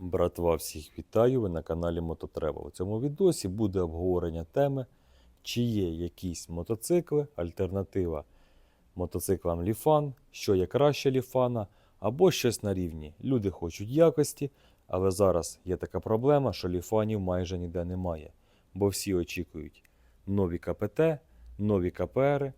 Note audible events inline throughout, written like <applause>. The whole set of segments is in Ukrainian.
Братва, всіх вітаю! Ви на каналі Мототреба. У цьому відосі буде обговорення теми, чи є якісь мотоцикли, альтернатива мотоциклам Ліфан, що є краще Ліфана, або щось на рівні. Люди хочуть якості, але зараз є така проблема, що ліфанів майже ніде немає. Бо всі очікують нові КПТ, нові КПР,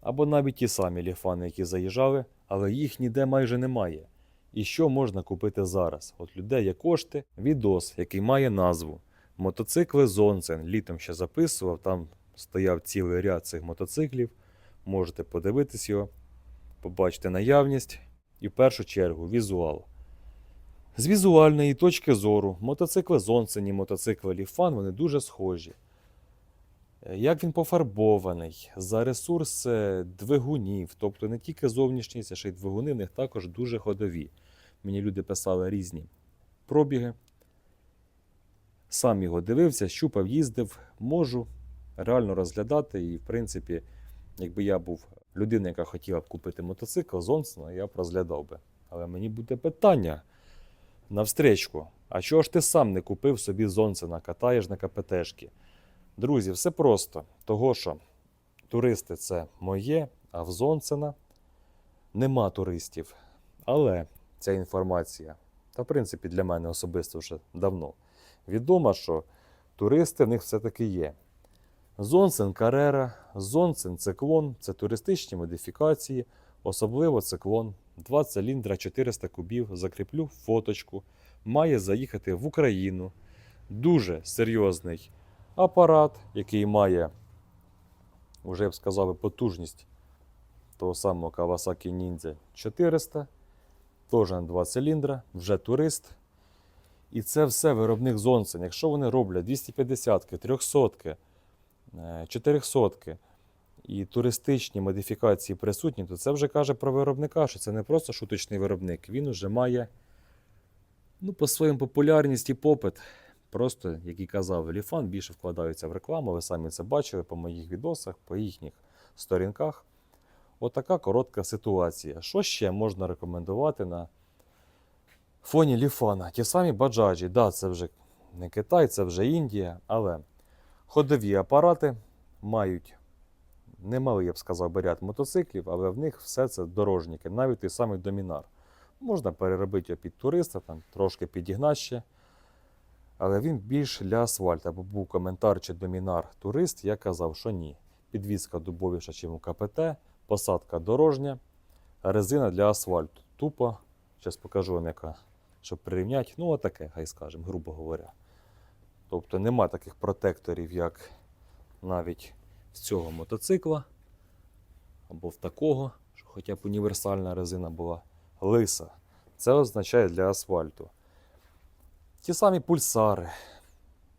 або навіть ті самі ліфани, які заїжджали, але їх ніде майже немає. І що можна купити зараз? От людей є кошти, відос, який має назву Мотоцикли Зонцен. Літом ще записував, там стояв цілий ряд цих мотоциклів. Можете подивитись його, побачити наявність і в першу чергу візуал. З візуальної точки зору, мотоцикли Зонцен і мотоцикли Ліфан вони дуже схожі. Е, Як він пофарбований, за ресурс двигунів, тобто не тільки зовнішність, а ще й двигуни в них також дуже ходові. Мені люди писали різні пробіги. Сам його дивився, щупав, їздив, можу реально розглядати. І, в принципі, якби я був людина, яка хотіла б купити мотоцикл Зонсона, я б розглядав би. Але мені буде питання навстречку. А чого ж ти сам не купив собі Зонсена, катаєш на КПТшки? Друзі, все просто. Того, що туристи це моє, а в Зонсена нема туристів. Але ця інформація, та в принципі для мене особисто вже давно відома, що туристи в них все-таки є. Зонсен Карера, Зонсен Циклон це туристичні модифікації, особливо циклон. 2 циліндра 400 кубів, закріплю фоточку. Має заїхати в Україну. Дуже серйозний апарат, який має, вже я б сказав, потужність того самого Kawasaki Ninja 400. Теж на 2 циліндра, вже турист. І це все виробник Зонсен. Якщо вони роблять 250-ки, 300-ки, 400-ки і туристичні модифікації присутні, то це вже каже про виробника, що це не просто шуточний виробник. Він вже має ну, по своїм популярність і попит. Просто, як і казав Ліфан, більше вкладаються в рекламу. Ви самі це бачили по моїх відосах, по їхніх сторінках. Отака коротка ситуація. Що ще можна рекомендувати на фоні Ліфана? Ті самі баджаджі. Да, це вже не Китай, це вже Індія, але ходові апарати мають немалий, я б сказав, ряд мотоциклів, але в них все це дорожніки, навіть той самий домінар. Можна переробити його під туриста, там, трошки підігнати ще. Але він більш для асфальту. Бо був коментар чи домінар турист, я казав, що ні. Підвізка дубовіша, чим у КПТ, посадка дорожня, резина для асфальту. Тупо, зараз покажу вам яка, щоб прирівняти. Ну, отаке, хай скажемо, грубо говоря. Тобто нема таких протекторів, як навіть з цього мотоцикла, або в такого, що хоча б універсальна резина була лиса. Це означає для асфальту. Ті самі пульсари.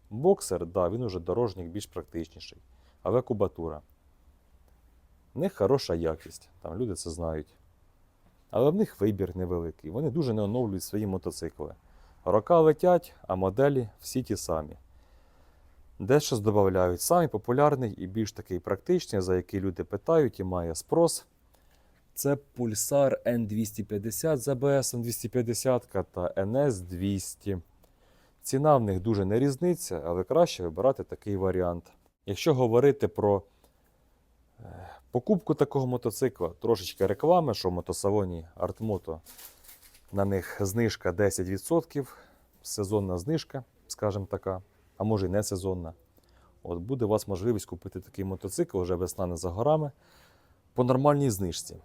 Боксер, да, він уже дорожній, більш практичніший. Але кубатура. В них хороша якість, там люди це знають. Але в них вибір невеликий. Вони дуже не оновлюють свої мотоцикли. Рока летять, а моделі всі ті самі. Дещо додають. Самий популярний і більш такий практичний, за який люди питають і має спрос. Це Pulsar N250 з ABS 250 та NS200. Ціна в них дуже не різниця, але краще вибирати такий варіант. Якщо говорити про е, покупку такого мотоцикла, трошечки реклами, що в мотосалоні Artmoto на них знижка 10%, сезонна знижка, скажімо така, а може і не сезонна. От буде у вас можливість купити такий мотоцикл, вже весна не за горами, по нормальній знижці.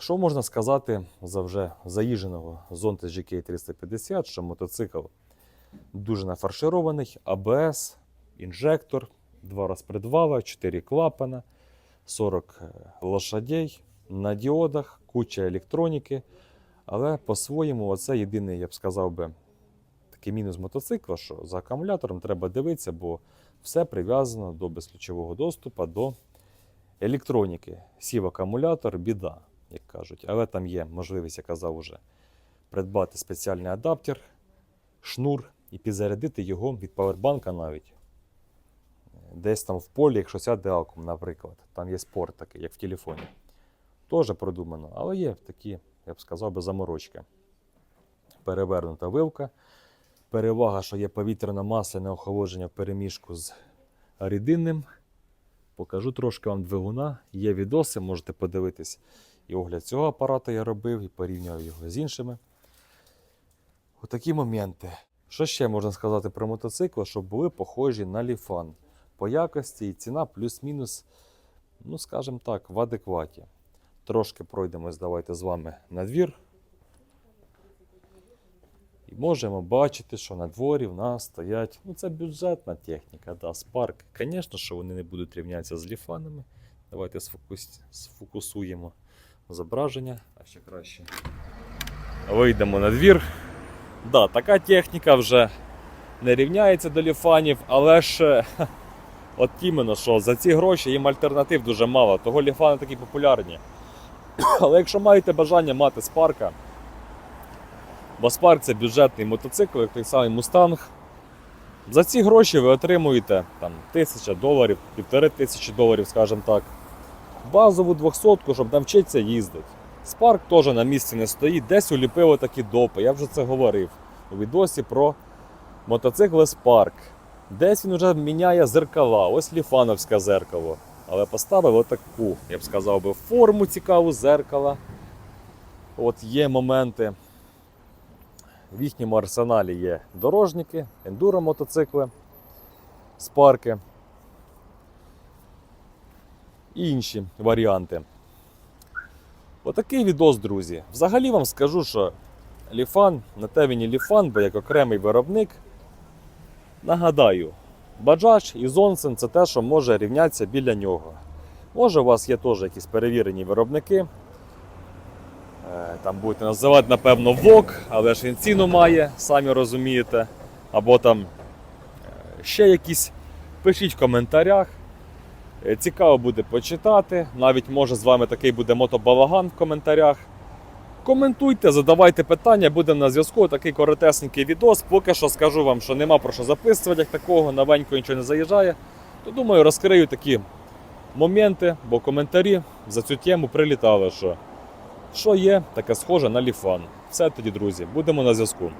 Що можна сказати за вже заїждженого Zontes GK 350, що мотоцикл дуже нафарширований, АБС, інжектор, два розпредвала, 4 клапана, 40 лошадей на діодах, куча електроніки. Але по-своєму, оце єдиний, я б сказав би, такий мінус мотоцикла, що за акумулятором треба дивитися, бо все прив'язано до безключового доступу, до електроніки. Сів акумулятор, біда як кажуть. Але там є можливість, я казав уже, придбати спеціальний адаптер, шнур і підзарядити його від павербанка навіть. Десь там в полі, якщо сяде акум, наприклад. Там є спорт такий, як в телефоні. Теж продумано, але є такі, я б сказав би, заморочки. перевернута вилка. Перевага, що є повітряна маса не охолодження в переміжку з рідинним. Покажу трошки вам двигуна. Є відоси, можете подивитись. І огляд цього апарата я робив і порівнював його з іншими. Отакі моменти. Що ще можна сказати про мотоцикл, щоб були похожі на ліфан. По якості і ціна плюс-мінус, ну скажімо так, в адекваті. Трошки пройдемось, давайте з вами на двір. І можемо бачити, що на дворі в нас стоять. Ну, це бюджетна техніка, да, Spark. Звісно, що вони не будуть рівнятися з ліфанами. Давайте сфокус... сфокусуємо зображення, а ще краще. Вийдемо на двір. Да, така техніка вже не рівняється до ліфанів, але ж е, от іменно, що за ці гроші їм альтернатив дуже мало, того ліфани такі популярні. <coughs> Але якщо маєте бажання мати спарка, бо спарк це бюджетний мотоцикл, як той самий Мустанг. За ці гроші ви отримуєте там, тисяча доларів, півтори тисячі доларів, скажімо так. Базову 200, щоб навчитися їздити. Спарк теж на місці не стоїть, десь уліпили такі допи, я вже це говорив у відосі про мотоцикли Spark. Десь він вже міняє зеркала, ось ліфановське зеркало. Але поставив отаку, я б сказав би, форму цікаву зеркала. От є моменти. В їхньому арсеналі є дорожники, ендуро мотоцикли, спарки і інші варіанти. Отакий відос, друзі. Взагалі вам скажу, що Ліфан, на те він і Ліфан, бо як окремий виробник. Нагадаю, Баджач і Зонсен це те, що може рівнятися біля нього. Може, у вас є теж якісь перевірені виробники. Е, Там будете називати, напевно, ВОК, але ж він ціну має, самі розумієте. Або там е, ще якісь. Пишіть в коментарях. Е, Цікаво буде почитати. Навіть може з вами такий буде мотобалаган в коментарях. Коментуйте, задавайте питання, будемо на зв'язку. Такий коротесенький відос. Поки що скажу вам, що нема про що записувати, як такого, новенько нічого не заїжджає. То думаю, розкрию такі моменти, бо коментарі за цю тему прилітали, що, що є таке схоже на ліфан. Все тоді, друзі, будемо на зв'язку.